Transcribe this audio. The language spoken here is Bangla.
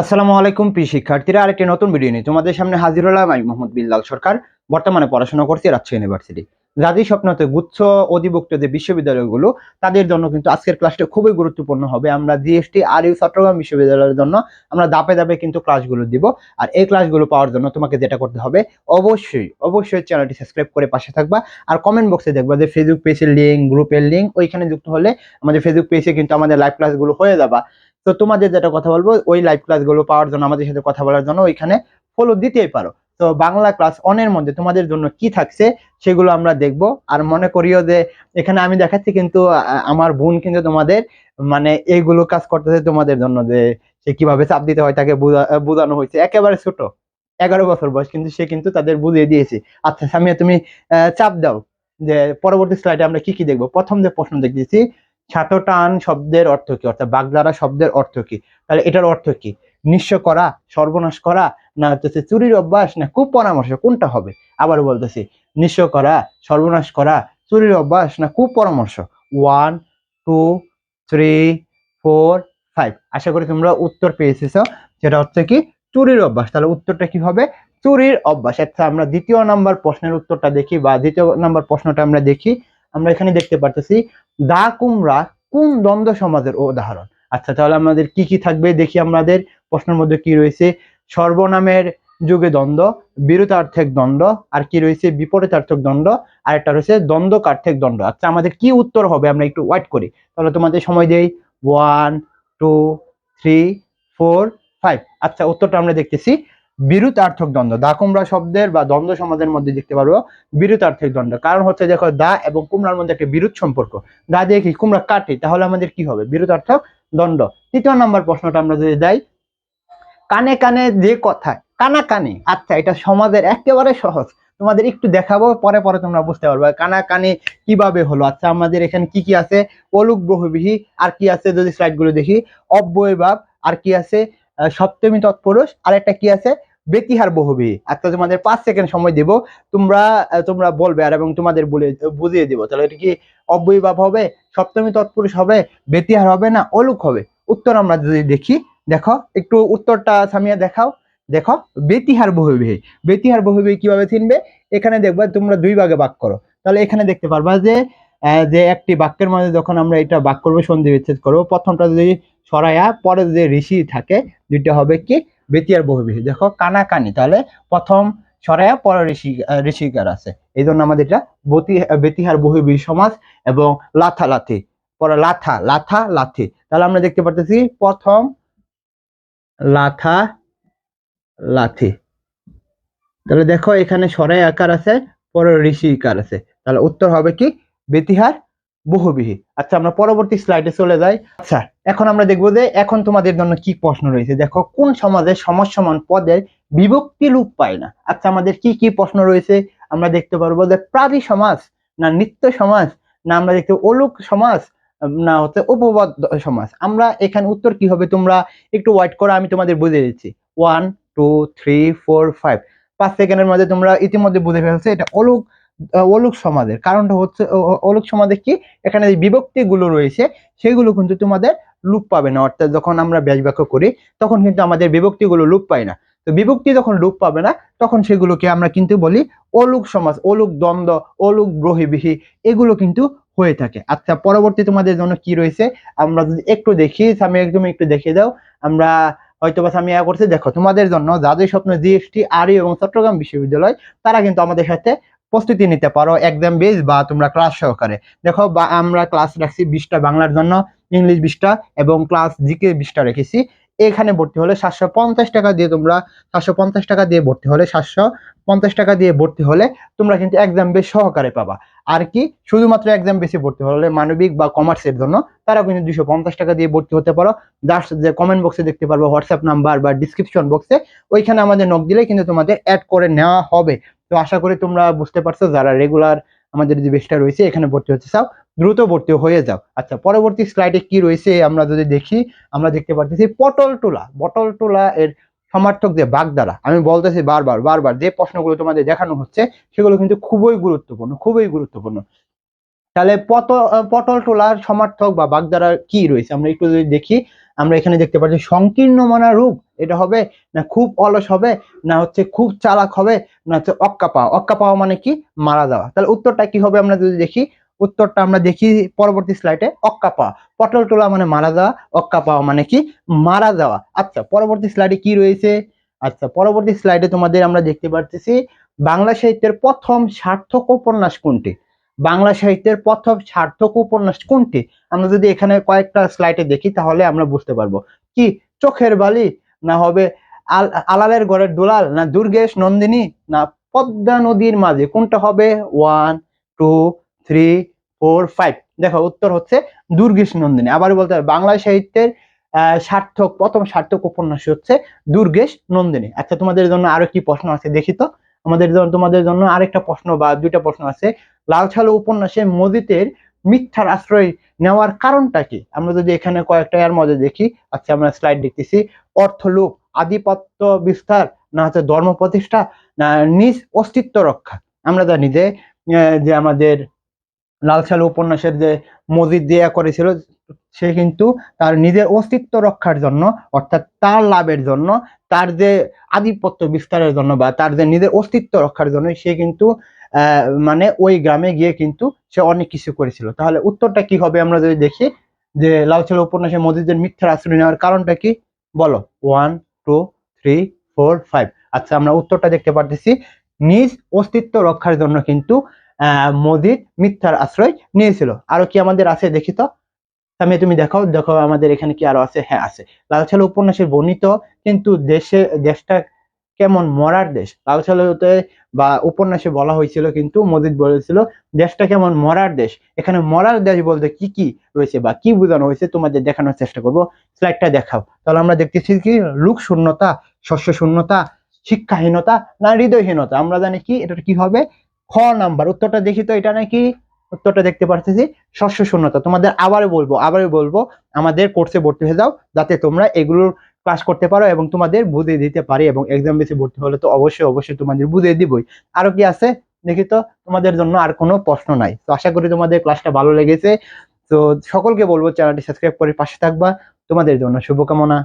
আসসালামু আলাইকুম, প্রিয় শিক্ষার্থীরা। আরেকটি নতুন ভিডিও নিয়ে তোমাদের সামনে হাজির হলাম আমি মোহাম্মদ বিল্লাল সরকার। বর্তমানে পড়াশোনা করছি রাজশাহী ইউনিভার্সিটি যাদের স্বপ্নতে গুচ্ছ অধিভুক্ত যে বিশ্ববিদ্যালয়গুলো, তাদের জন্য কিন্তু আজকের ক্লাসটা খুবই গুরুত্বপূর্ণ হবে। আমরা জিএসটি আর ইউ চট্টগ্রাম বিশ্ববিদ্যালয়ের জন্য আমরা দাপে দাপে কিন্তু ক্লাসগুলো দিব। আর এই ক্লাসগুলো পাওয়ার জন্য তোমাকে যেটা করতে হবে, অবশ্যই অবশ্যই চ্যানেলটি সাবস্ক্রাইব করে পাশে থাকবা। আর কমেন্ট বক্সে দেখবা যে ফেসবুক পেজের লিঙ্ক গ্রুপের লিঙ্ক ওইখানে যুক্ত হলে আমাদের ফেসবুক পেজে কিন্তু আমাদের লাইভ ক্লাসগুলো হয়ে যাবা। তো তোমাদের যেটা কথা বলব, ওই লাইভ ক্লাসগুলো পাওয়ার জন্য, আমাদের সাথে কথা বলার জন্য ওইখানে ফলো দিতেই পারো। তো বাংলা ক্লাস অনের মধ্যে তোমাদের জন্য কি থাকছে, সেগুলো আমরা দেখব। আর মনে করিও যে, এখানে আমি দেখাচ্ছি কিন্তু আমার বোন কিন্তু তোমাদের মানে এইগুলো কাজ করতেছে তোমাদের জন্য যে, সে কীভাবে চাপ দিতে হয় তাকে বুঝা- বোঝানো হয়েছে। একেবারে ছোট, এগারো বছর বয়স, কিন্তু সে কিন্তু তাদের বুঝিয়ে দিয়েছে। আচ্ছা সামিয়া, তুমি চাপ দাও যে, পরবর্তী স্লাইডে আমরা কি কি দেখব? প্রথম যে প্রশ্ন দেখতেছি ছাতটান শব্দের অর্থ কি? অর্থাৎ বাগদারা শব্দের অর্থ কি? তাহলে এটার অর্থ কি? নিঃস্ব করা, সর্বনাশ করা, না হচ্ছে চুরির অভ্যাস, না কুপরামর্শ কোনটা হবে? আবার বলতেছি, নিঃস্ব করা, সর্বনাশ করা, চুরির অভ্যাস, না কুপরামর্শ one two three four five আশা করি তোমরা উত্তর পেয়েছিস। সেটা হচ্ছে কি? চুরির অভ্যাস। তাহলে উত্তরটা কি হবে? চুরির অভ্যাস। আচ্ছা আমরা দ্বিতীয় নাম্বার প্রশ্নের উত্তরটা দেখি বা দ্বিতীয় নাম্বার প্রশ্নটা আমরা দেখি। আমরা এখানে দেখতে পারতেছি, দা কুমড়া কোন দ্বন্দ্ব সমাজের উদাহরণ? আচ্ছা তাহলে আমাদের কি কি থাকবে? দেখি আমাদের প্রশ্নের মধ্যে কি রয়েছে। সর্বনামের যুগে দ্বন্দ্ব বিরুতার্থক দ্বন্দ্ব, আর কি রয়েছে? বিপরীতার্থক দ্বন্দ্ব, আর একটা রয়েছে দ্বন্দ্ব কার্থক দ্বন্দ্ব। আচ্ছা আমাদের কি উত্তর হবে? আমরা একটু ওয়েট করি। তাহলে তোমাদের সময় দেই। One two three four five আচ্ছা উত্তরটা আমরা দেখতেছি। বিরুতার্থক দ্বন্দ্ব। দা কুমড়া শব্দের বা দ্বন্দ্ব সমাজের মধ্যে দেখতে পারব বিরুতার্থক দ্বন্দ্ব। কারণ হচ্ছে দেখো দা এবং কুমড়ার মধ্যে একটা বিরুৎ সম্পর্ক। দা দিয়ে কি কুমড়া কাটে, তাহলে আমাদের কি হবে? বিরুতার্থক দ্বন্দ্ব। তৃতীয় নম্বর প্রশ্নটা আমরা যদি যাই কানে কানে যে কথায়, কানা কানে আচ্ছা এটা সমাজের একেবারে সহজ। তোমাদের একটু দেখাবো, পরে পরে তোমরা বুঝতে পারবে। কানা কানে কীভাবে হলো? আচ্ছা আমাদের এখানে কি কি আছে? অলুক বহুবিহী আর কি আছে? যদি স্লাইডগুলো দেখি অব্যয় ভাব আর কি আছে? সপ্তমী তৎপুরুষ আর একটা কি আছে? বেতিহার বহুবিহী আচ্ছা তোমাদের পাঁচ সেকেন্ড সময় দেব, তোমরা তোমরা বলবে আর এবং তোমাদের বলে, বুঝিয়ে দিব। তাহলে এটা কি অব্যয় ভাব হবে, সপ্তমী তৎপুরুষ হবে বেতিহার হবে না অলুক হবে? উত্তর আমরা যদি দেখি, দেখো, একটু উত্তরটা সামিয়া দেখাও। দেখো বেতিহার বহুবিহী বেতিহার বহুবিহী কীভাবে চিনবে? এখানে দেখবে তোমরা দুই ভাগে ভাগ করো। তাহলে এখানে দেখতে পারবা যে যে একটি বাক্যের মধ্যে যখন আমরা এটা বাক করব সন্ধি বিচ্ছেদ করব, প্রথমটা যদি সরাইয়া পরে যে ঋষি থাকে, দুইটা হবে কি? বেতিয়ার বহুবিহী দেখো কানাকানি, তাহলে প্রথম সরাইয়া পর ঋষি ঋষিকার আছে। এই জন্য আমাদের এটা বতি বেতিহার বহুবিহী সমাজ এবং লাথা লাথি পরে লাথা লাথা লাথি তাহলে আমরা দেখতে পারতেছি, প্রথম লাথা লাথি তাহলে দেখো, এখানে সরাই আকার আছে, পরে ঋষি আকার আছে। তাহলে উত্তর হবে কি? বেতিহার বহুবিহী আচ্ছা আমরা পরবর্তী স্লাইডে চলে যাই। আচ্ছা এখন আমরা দেখব যে এখন তোমাদের জন্য কি প্রশ্ন রয়েছে। দেখো, কোন সমাজে সমাজ সমান পদের বিভক্তি রূপ পায় না? আচ্ছা আমাদের কি কি প্রশ্ন রয়েছে? আমরা দেখতে পারব যে প্রাবী সমাজ, না নিত্য সমাজ, না আমরা দেখতে অলুক সমাজ, না হচ্ছে উপবাদ সমাজ। আমরা এখানে উত্তর কি হবে তোমরা একটু ওয়াইট করো, আমি তোমাদের বুঝে দিচ্ছি। One two three four five পাঁচ সেকেন্ডের মধ্যে তোমরা ইতিমধ্যে বুঝে ফেলছো, এটা অলুক অলুক সমাজের। কারণটা হচ্ছে অলুক সমাজে কি? এখানে যে বিভক্তি গুলো রয়েছে, সেগুলো কিন্তু তোমাদের লুপ পাবে না। অর্থাৎ যখন আমরা ব্যাস বাক্য করি, তখন কিন্তু আমাদের বিভক্তি গুলো লুপ পায় না। তো বিভক্তি যখন লুপ পাবে না, তখন সেগুলোকে আমরা কিন্তু বলি অলুক সমাজ, অলুক দ্বন্দ্ব, অলুক গ্রহিবিহী এগুলো কিন্তু হয়ে থাকে। আচ্ছা পরবর্তী তোমাদের জন্য কি রয়েছে? আমরা যদি একটু দেখি আমি একদম একটু দেখিয়ে দাও। আমরা হয়তো বা আমি করছি, দেখো, তোমাদের জন্য যাদের স্বপ্ন জিএসটি আর এবং চট্টগ্রাম বিশ্ববিদ্যালয়, তারা কিন্তু আমাদের সাথে প্রস্তুতি নিতে পারো একদম বেস বা তোমরা ক্লাস সহকারে। দেখো, বা আমরা ক্লাস রাখছি বিশটা বাংলার জন্য, ইংলিশ বিশটা এবং ক্লাস জিকে বিশটা রেখেছি। এখানে ভর্তি হলে সাতশো পঞ্চাশ টাকা দিয়ে তোমরা, সাতশো পঞ্চাশ টাকা দিয়ে ভর্তি হলে সাতশো পঞ্চাশ টাকা দিয়ে ভর্তি হলে তোমরা কিন্তু এক্সাম বেস সহকারে পাবা। আর কি, শুধুমাত্র এক্সাম বেশি ভর্তি হলে মানবিক বা কমার্সের জন্য তারা কিন্তু দুশো পঞ্চাশ টাকা দিয়ে ভর্তি হতে পারো। জাস্ট যে কমেন্ট বক্সে দেখতে পারব হোয়াটসঅ্যাপ নাম্বার বা ডিসক্রিপশন বক্সে ওইখানে আমাদের নক দিলে কিন্তু তোমাদের অ্যাড করে নেওয়া হবে। তো আশা করি তোমরা বুঝতে পারছ, যারা রেগুলার আমাদের যে বেশটা রয়েছে, এখানে ভর্তি হতে চাও, দ্রুত ভর্তি হয়ে যাও। আচ্ছা পরবর্তী স্লাইডে কি রয়েছে, আমরা যদি দেখি, আমরা দেখতে পারতেছি পটল টোলা পটল টোলা এর সমার্থক যে বাগদারা, আমি বলতেছি বারবার বারবার, যে প্রশ্নগুলো তোমাদের দেখানো হচ্ছে, সেগুলো কিন্তু খুবই গুরুত্বপূর্ণ খুবই গুরুত্বপূর্ণ। তাহলে পট পটল টোলার সমর্থক বা বাগদারা কি রয়েছে? আমরা একটু যদি দেখি, আমরা এখানে দেখতে পাচ্ছি সংকীর্ণ মনা রূপ। এটা হবে না খুব অলস হবে, না হচ্ছে খুব চালাক হবে, না হচ্ছে অক্কা পাওয়া। অক্কা পাওয়া মানে কি? মারা যাওয়া। তাহলে উত্তরটা কি হবে আমরা যদি দেখি? উত্তরটা আমরা দেখি পরবর্তী স্লাইডে অক্কা পাওয়া। পটল তোলা মানে মারা যাওয়া, অক্কা পাওয়া মানে কি? মারা যাওয়া। আচ্ছা পরবর্তী স্লাইডে কি রয়েছে? আচ্ছা পরবর্তী স্লাইডে তোমাদের আমরা দেখতে পাচ্ছি বাংলা সাহিত্যের প্রথম সার্থক উপন্যাস কোনটি? বাংলা সাহিত্যের প্রথম সার্থক উপন্যাস কোনটি? আমরা যদি এখানে কয়েকটা স্লাইডে দেখি তাহলে আমরা বুঝতে পারব। কি? চোখের বালি না হবে আল, আলালের ঘরের দুলাল, না দুর্গেশ নন্দিনী, না পদ্মা নদীর মাঝে? কোনটা হবে? One two three four five দেখো, উত্তর হচ্ছে দুর্গেশ নন্দিনী। আবার বলতে হবে, বাংলা সাহিত্যের সার্থক, প্রথম সার্থক উপন্যাস হচ্ছে দুর্গেশ নন্দিনী। আচ্ছা তোমাদের জন্য আরও কি প্রশ্ন আছে, দেখি তো। আমাদের তোমাদের জন্য আরেকটা প্রশ্ন বা দুইটা প্রশ্ন আছে। লাল ছালু উপন্যাসে মজিতের মিথ্যার আশ্রয় নেওয়ার কারণটা কি? আমরা যদি এখানে কয়েকটা এর মধ্যে দেখি আচ্ছা আমরা স্লাইড দেখতেছি, অর্থলোভ, আধিপত্য বিস্তার, না হচ্ছে ধর্ম প্রতিষ্ঠা, না নিজ অস্তিত্ব রক্ষা। আমরা জানি যে যে আমাদের লাল সালু উপন্যাসের যে মজিদ দেয়া করেছিল, সে কিন্তু তার নিজের অস্তিত্ব রক্ষার জন্য, অর্থাৎ তার লাভের জন্য, তার যে আধিপত্য বিস্তারের জন্য বা তার যে নিজের অস্তিত্ব রক্ষার জন্য, সে কিন্তু মানে ওই গ্রামে গিয়ে কিন্তু সে অনেক কিছু করেছিল। তাহলে উত্তরটা কি হবে আমরা যদি দেখি? যে লাল সালু উপন্যাসে মজিদের মিথ্যার আশ্রয় নেওয়ার কারণটা কি? বলো। One two three four five আচ্ছা আমরা উত্তরটা দেখতে পারতেছি। নিজ অস্তিত্ব রক্ষার জন্য কিন্তু, আহ, মজিদ মিথ্যার আশ্রয় নিয়েছিল। আরও কি আমাদের আছে দেখি তো? আমি তুমি দেখাও দেখো আমাদের এখানে কি আরও আছে? হ্যাঁ আছে। লাল সালু উপন্যাসে বর্ণিত কিন্তু দেশে, দেশটা কেমন মরার দেশ। লাল সালুতে বা উপন্যাসে বলা হয়েছিল কিন্তু মজিদ বলেছিল, দেশটা কেমন মরার দেশ। এখানে মরার দেশ বলতে কি কি রয়েছে বা কি বোঝানো হয়েছে তোমাদের দেখানোর চেষ্টা করব। স্লাইডটা দেখাও। তাহলে আমরা দেখতেছি কি, লোক শূন্যতা, শস্য শূন্যতা, শিক্ষাহীনতা না হৃদয়হীনতা? আমরা জানি কি এটা কি হবে? খ নাম্বার, উত্তরটা দেখি তো এটা নাকি? উত্তরটা দেখতে পারতেছি, শস্য শূন্যতা। তোমাদের আবারও বলব আবারও বলব, আমাদের কোর্সে ভর্তি হয়ে যাও, যাতে তোমরা এগুলোর ক্লাস করতে পারো এবং তোমাদের বুঝিয়ে দিতে পারি এবং এক্সাম বেশি ভর্তি হলে তো অবশ্যই অবশ্যই তোমাদের বুঝিয়ে দিবই। আরও কি আছে? দেখি তো তোমাদের জন্য আর কোনো প্রশ্ন নাই। তো আশা করি তোমাদের ক্লাসটা ভালো লেগেছে। তো সকলকে বলব চ্যানেলটি সাবস্ক্রাইব করে পাশে থাকবা। তোমাদের জন্য শুভকামনা।